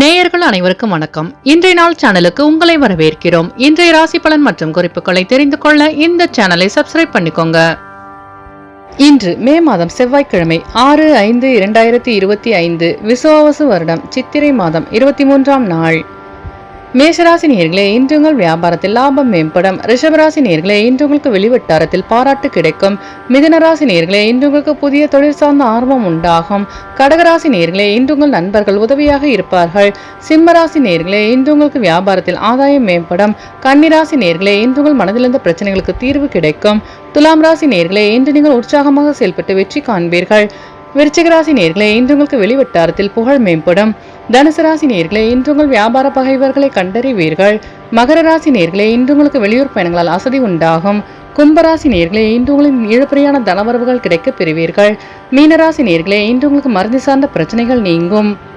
நேயர்கள் அனைவருக்கும் வணக்கம். இன்றைய நாள் சேனலுக்கு உங்களை வரவேற்கிறோம். இன்றைய ராசி பலன் மற்றும் குறிப்புகளை தெரிந்து கொள்ள இந்த சேனலை சப்ஸ்கிரைப் பண்ணிக்கோங்க. இன்று மே மாதம் செவ்வாய்க்கிழமை ஆறு ஐந்து இரண்டாயிரத்தி இருபத்தி ஐந்து விசுவாவசு வருடம் சித்திரை மாதம் இருபத்தி மூன்றாம் நாள். மேஷராசி நேர்களே இன்று உங்கள் வியாபாரத்தில் லாபம் மேம்படும். ரிஷபராசி நேர்களே இன்று உங்களுக்கு வெளிவட்டாரத்தில் பாராட்டு கிடைக்கும். மிதுனராசி நேர்களே இன்று உங்களுக்கு புதிய தொழில் சார்ந்த ஆர்வம் உண்டாகும். கடகராசி நேர்களே இன்று உங்கள் நண்பர்கள் உதவியாக இருப்பார்கள். சிம்மராசி நேர்களே இன்று உங்களுக்கு வியாபாரத்தில் ஆதாயம் மேம்படும். கன்னிராசி நேர்களே இன்று உங்கள் மனதிலிருந்த பிரச்சனைகளுக்கு தீர்வு கிடைக்கும். துலாம் ராசி நேர்களே இன்று நீங்கள் உற்சாகமாக செயல்பட்டு வெற்றி காண்பீர்கள். விருச்சிகராசி நேர்களை நேர்களே இன்று உங்களுக்கு வெளிவட்டாரத்தில் புகழ் மேம்படும். தனுசு ராசி நேர்களே இன்று உங்கள் வியாபார பகைவர்களை கண்டறிவீர்கள். மகர ராசி நேர்களே இன்று உங்களுக்கு வெளியூர் பயணங்களால் அசதி உண்டாகும். கும்பராசி நேர்களே இன்று உங்களின் இழுபறியான தனவரவுகள் கிடைக்கப் பெறுவீர்கள். மீனராசி நேர்களே இன்று உங்களுக்கு மருந்து சார்ந்த பிரச்சனைகள் நீங்கும்.